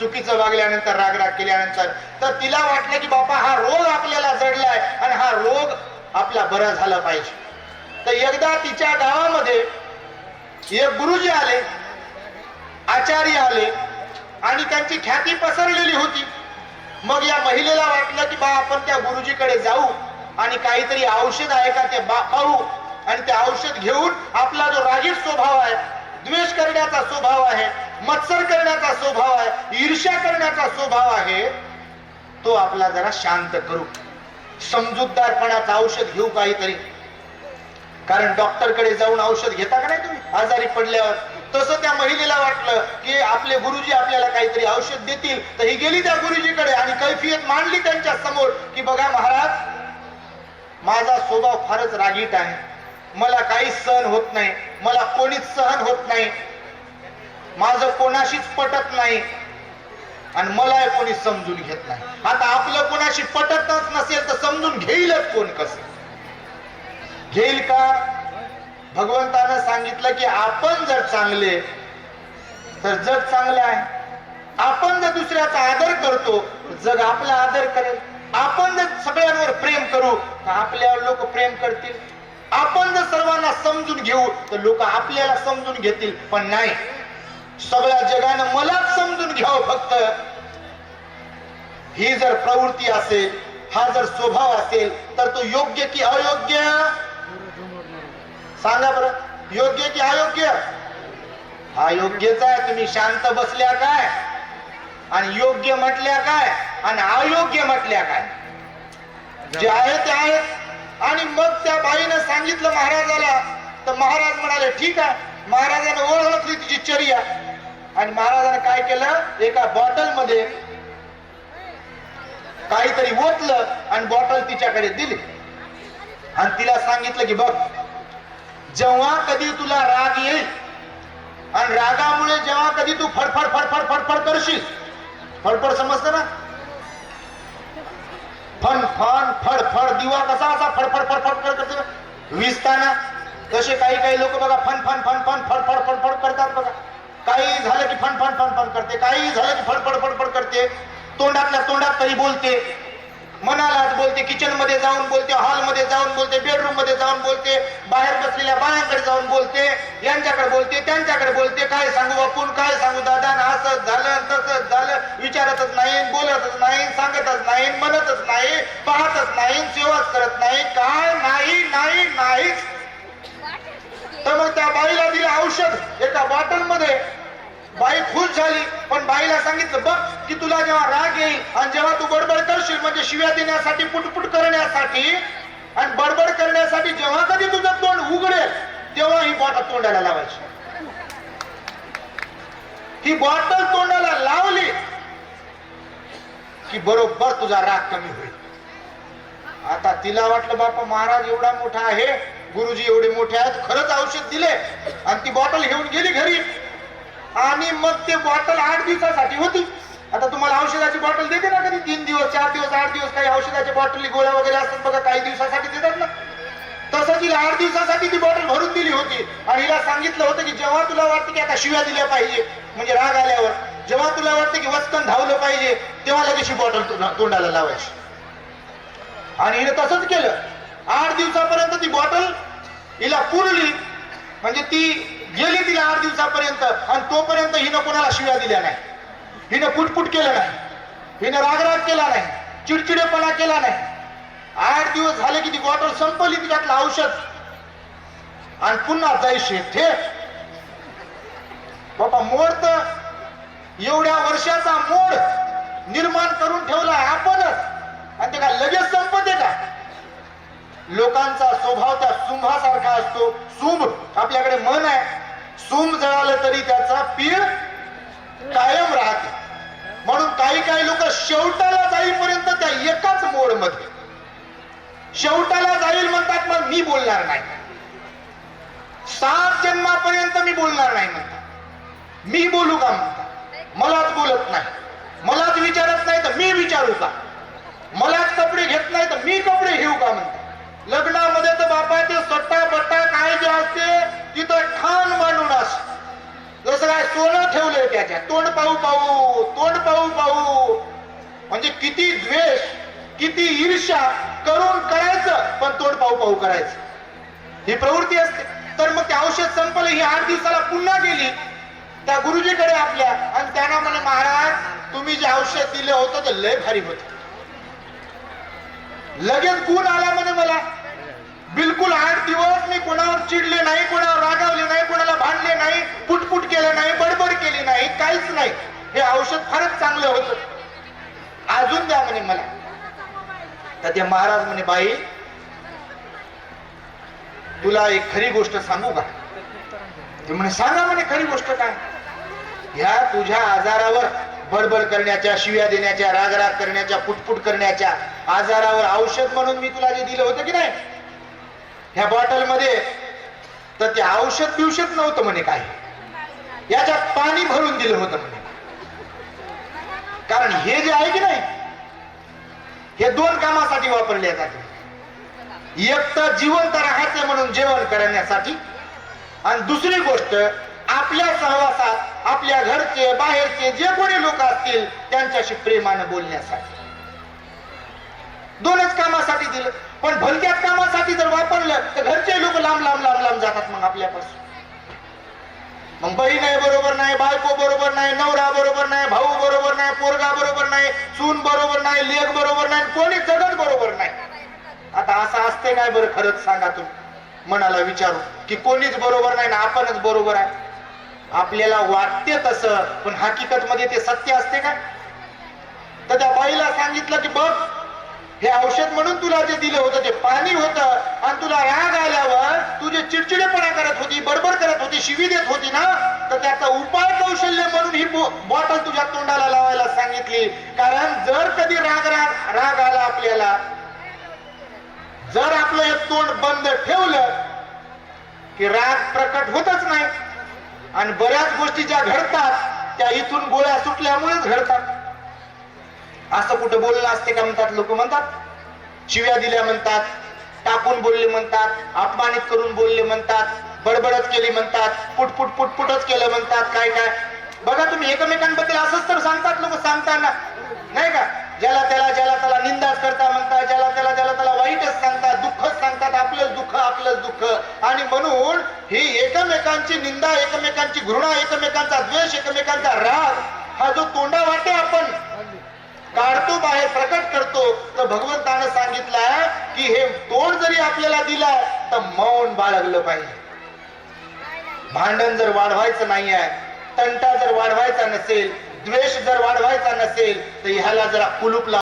चुकीचं वागल्यानंतर रागराग केल्यानंतर तर तिला वाटलं की बापा हा रोग आपल्याला जडलाय आणि हा रोग आपला बरा झाला पाहिजे. तर एकदा तिच्या गावामध्ये एक गुरुजी आले आचार्य आले आणि त्यांची ख्याती पसरलेली होती. मग या महिलेला वाटलं की बा आपण त्या गुरुजीकडे जाऊ आणि काहीतरी औषध आहे का ते बा- पाहू आणि ते औषध घेऊन आपला जो रागीट स्वभाव आहे द्वेष करण्याचा स्वभाव आहे मत्सर करण्याचा स्वभाव ईर्ष्या करण्याचा स्वभाव आहे तो आपला जरा शांत करू. समजूतदारपणाचं औषध घेऊ काहीतरी. कारण डॉक्टरकडे जाऊन औषध घेता का नाही तुम्ही? आजारी पडल्यावर. तसं त्या महिलेला वाटलं की आपले गुरुजी आपल्याला काहीतरी औषध देतील. तर ही गेली त्या गुरुजीकडे आणि कैफियत मांडली त्यांच्यासमोर की बघा महाराज माझा स्वभाव फारच रागीट आहे. मला काहीच सहन होत नाही. मला कोणीच सहन होत नाही. माझं कोणाशीच पटत नाही. आणि मलाही कोणी समजून घेत नाही. आता आपलं कोणाशी पटतच नसेल तर समजून घेईलच कोण कसं? घेईल का? भगवंतानं सांगितलं की आपण जर चांगले तर जग चांगलं आहे. आपण जर दुसऱ्याचा आदर करतो जग आपला आदर करेल. आपण जर सगळ्यांवर प्रेम करू तर आपल्यावर लोक प्रेम करतील. आपण जर सर्वांना समजून घेऊ तर लोक आपल्याला समजून घेतील पण नाही. सगळ्या जगानं मलाच समजून घ्यावं फक्त. ही जर प्रवृत्ती असेल हा जर स्वभाव असेल तर तो योग्य की अयोग्य? सांगा बरं योग्य की अयोग्य? हा योग्यच आहे तुम्ही शांत बसल्या काय? आणि योग्य म्हटल्या काय? आणि अयोग्य म्हटल्या काय? जे आहे ते आहे. आणि मग त्या बाईनं सांगितलं महाराजाला तर महाराज म्हणाले ठीक आहे महाराजाने ओळखली तिची चर्या. आणि महाराजाने काय केलं? एका बॉटलमध्ये काहीतरी ओतलं आणि बॉटल तिच्याकडे दिली. आणि तिला सांगितलं की बघ जेव्हा कधी तुला राग येईल आणि रागामुळे जेव्हा कधी तू फडफड फडफड फडफड करशील. फडफड समजतं ना? फन फन फड फड दिवा कसा असा फडफड फडफड करत करतो विजताना तसे काही काही लोक बघा फन फन फन फन फडफड फडफड करतात बघा. काही झालं की फणफण फणफण करते काही झालं की फडफड फडफड करते. तोंडातल्या तोंडात तरी बोलते. मनालाच बोलते किचनमध्ये जाऊन बोलते हॉलमध्ये जाऊन बोलते बेडरूममध्ये जाऊन बोलते बाहेर बसलेल्या बायांकडे जाऊन बोलते यांच्याकडे बोलते त्यांच्याकडे बोलते काय सांगू बापून काय सांगू दादा न असंच झालं तसंच झालं विचारतच नाही बोलतच नाही सांगतच नाही म्हणतच नाही पाहतच नाही सेवाच करत नाही काय नाही नाही नाहीच. तर मग त्या बाईला दिलं औषध एका बॉटलमध्ये बाई खुश झाली पण बाईला सांगितलं बघ की तुला जेव्हा राग येईल आणि जेव्हा तू बडबड करशील म्हणजे शिव्या देण्यासाठी पुटपुट करण्यासाठी आणि बडबड करण्यासाठी जेव्हा कधी तुझं तोंड उघडेल तेव्हा ही बॉटल तोंडाला लावायची. ही बॉटल तोंडाला लावली की बरोबर तुझा राग कमी होईल. आता तिला वाटलं बापा महाराज एवढा मोठा आहे गुरुजी एवढे मोठे आहेत खरंच औषध दिले आणि ती बॉटल घेऊन गेली घरी. आणि मग ते बॉटल आठ दिवसासाठी होती. आता तुम्हाला औषधाची बॉटल देते ना कधी? तीन दिवस चार दिवस आठ दिवस काही औषधाच्या बॉटली गोळ्या वगैरे असतात बघा काही दिवसासाठी देतात ना. तसंच हिला आठ दिवसासाठी ती बॉटल भरून दिली होती. आणि हिला सांगितलं होतं की जेव्हा तुला वाटतं की आता शिव्या दिल्या पाहिजे म्हणजे राग आल्यावर जेव्हा तुला वाटतं की वचकन धावलं पाहिजे तेव्हा लगेच ही बॉटल तोंडाला लावायची. आणि हिने तसंच केलं. आठ दिवसापर्यंत ती बॉटल हिला पुरली. म्हणजे ती गेली तिला आठ दिवसापर्यंत आणि तोपर्यंत हिनं कोणाला शिव्या दिल्या नाही. हिनं पुटपुट केलं नाही. हिनं रागराग केला नाही. चिडचिडेपणा केला नाही. आठ दिवस झाले की ती बॉटल संपली तिच्यातलं औषध. आणि पुन्हा जायचे थे. बाबा मोड तर एवढ्या वर्षाचा मोड निर्माण करून ठेवला आपणच. आणि ते का लगेच संपते का? लोकांचा स्वभाव त्या सुंभासारखा असतो. सुंभ आपल्याकडे मन आहे. सुंभ जळालं तरी त्याचा पीळ कायम राहते. म्हणून काही काही लोक शेवटाला जाईपर्यंत त्या एकाच मोडमध्ये शेवटाला जाईल म्हणतात मग मी बोलणार नाही. सात जन्मापर्यंत मी बोलणार नाही म्हणतात. मी बोलू का म्हणतात. मलाच बोलत नाही. मलाच विचारत नाही तर मी विचारू का? मलाच कपडे घेत नाही तर मी कपडे घेऊ का म्हणतात. लग्नामध्ये तर बापाचे सट्टा बट्टा काय जे असते तिथं ठाण मांडून असते जसं काय सोनं ठेवलंय त्याच्या तोंड पाहू पाहू तोंड पाहू पाहू. म्हणजे किती द्वेष किती ईर्ष्या करून करायचं पण तोंड पाहू पाहू करायचं. ही प्रवृत्ती असते. तर मग ते औषध संपलं ही आठ दिवसाला पुन्हा गेली. त्या गुरुजीकडे आपल्या आणि त्यांना म्हणे महाराज तुम्ही जे औषध दिलं होतं ते लय भारी होत. लगेच गुण आला म्हणे मला. बिलकुल आठ दिवस मी कोणावर चिडले नाही कोणावर रागावले नाही कोणाला भांडले नाही पुटपुट केलं नाही बडबड केली नाही काहीच नाही. हे औषध फारच चांगलं होतं. अजून द्या म्हणे मला. तर ते महाराज म्हणे बाई तुला एक खरी गोष्ट सांगू का? ते म्हणे सांगा म्हणे खरी गोष्ट काय? ह्या तुझ्या आजारावर बडबड करण्याच्या शिव्या देण्याच्या रागराग करण्याच्या पुटपुट करण्याच्या आजारावर औषध म्हणून मी तुला जे दिलं होतं की नाही ह्या बॉटलमध्ये तर ते औषध पिवषध नव्हतं म्हणे काय याच्यात पाणी भरून दिलं होतं म्हणे. कारण हे जे आहे की नाही हे दोन कामासाठी वापरले जाते. एक तर जिवंत राहायचं म्हणून जेवण करण्यासाठी आणि दुसरी गोष्ट आपल्या सहवासात आपल्या घरचे बाहेरचे जे कोणी लोक असतील त्यांच्याशी प्रेमानं बोलण्यासाठी. दोनच कामासाठी दिलं. पण भलत्याच कामासाठी जर वापरलं तर घरचे लोक लांब लांब लांब लांब जातात मग आपल्यापासून. मग बहीण आहे बरोबर नाही बायको बरोबर नाही नवरा बरोबर नाही भाऊ बरोबर नाही पोरगा बरोबर नाही सून बरोबर नाही लेख बरोबर नाही कोणी जगत बरोबर नाही. आता असं असते काय बरं खरंच सांगा तुम्ही? मनाला विचारू की कोणीच बरोबर नाही ना आपणच बरोबर आहे. आपल्याला वाटते तसं पण हकीकत मध्ये ते सत्य असते का तर त्या बाईला सांगितलं की बघ हे औषध म्हणून तुला जे दिलं होतं ते पाणी होतं आणि तुला राग आल्यावर तू जे चिडचिडेपणा करत होती बडबड करत होती शिवी देत होती ना तर त्याचा उपाय कौशल्य म्हणून ही बॉटल तुझ्या तोंडाला लावायला सांगितली. कारण जर कधी राग राग राग आला आपल्याला जर आपलं हे तोंड बंद ठेवलं की राग प्रकट होतच नाही. आणि बऱ्याच गोष्टी ज्या घडतात त्या इथून गोळ्या सुटल्यामुळेच घडतात. असं कुठं बोललं असते का म्हणतात? लोक म्हणतात शिव्या दिल्या म्हणतात टाकून बोलले म्हणतात अपमानित करून बोलले म्हणतात बडबडच केली म्हणतात पुटपुट पुटपुटच केलं म्हणतात काय काय? बघा तुम्ही एकमेकांबद्दल असंच तर सांगतात लोक सांगताना. नाही का? ज्याला त्याला ज्याला त्याला निंदाच करता म्हणतात ज्याला त्याला ज्याला त्याला वाईटच सांगतात दुःखच सांगतात आपलंच दुःख आपलंच दुःख. आणि म्हणून ही एकमेकांची निंदा एकमेकांची घृणा एकमेकांचा द्वेष एकमेकांचा राग हा जो तोंडा वाटे आपण काढतो बाहेर प्रकट करतो. तर भगवंतानं सांगितलं की हे तोंड जरी आपल्याला दिलं तर मौन बाळगलं पाहिजे. भांडण जर वाढवायचं नाही आहे तंटा जर वाढवायचा नसेल द्वेष जर वाढवायचा नसेल तर ह्याला जरा कुलूप लाव.